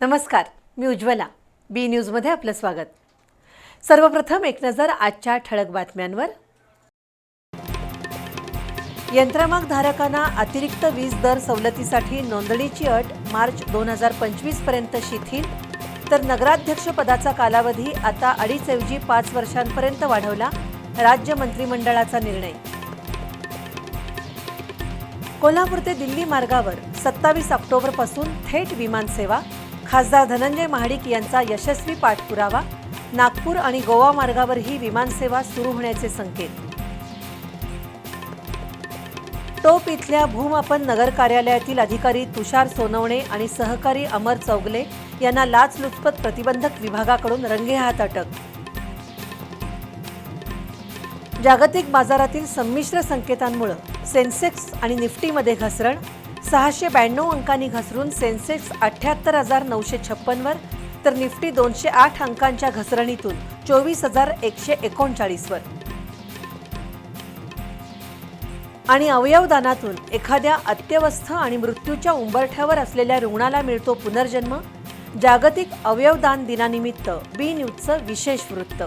नमस्कार मी उज्ज्वला. बी न्यूजमध्ये आपलं स्वागत. सर्वप्रथम एक नजर आजच्या ठळक बातम्यांवर. यंत्रमाग धारकांना अतिरिक्त वीज दर सवलतीसाठी नोंदणीची अट मार्च दोन हजार पंचवीसपर्यंत शिथिल. तर नगराध्यक्ष पदाचा कालावधी आता अडीच ऐवजी पाच वर्षांपर्यंत वाढवला राज्य मंत्रिमंडळाचा निर्णय. कोल्हापूर ते दिल्ली मार्गावर सत्तावीस ऑक्टोबरपासून थेट विमानसेवा खासदार धनंजय महाडिक यांचा यशस्वी पाठपुरावा नागपूर आणि गोवा मार्गावरही विमानसेवा सुरू होण्याचे संकेत. टोप इथल्या भूमापन नगर कार्यालयातील अधिकारी तुषार सोनवणे आणि सहकारी अमर चौगले यांना लाचलुचपत प्रतिबंधक विभागाकडून रंगेहात अटक. जागतिक बाजारातील संमिश्र संकेतांमुळे सेन्सेक्स आणि निफ्टीमध्ये घसरण सहाशे ब्याण्णव अंकांनी घसरून सेन्सेक्स अठ्याहत्तर हजार नऊशे छप्पनवर तर निफ्टी दोनशे आठ अंकांच्या घसरणीतून चोवीस हजार एकशे एकोणचाळीसवर. आणि अवयवदानातून एखाद्या अत्यवस्थ आणि मृत्यूच्या उंबरठ्यावर असलेल्या रुग्णाला मिळतो पुनर्जन्म जागतिक अवयवदान दिनानिमित्त बी न्यूजचं विशेष वृत्त.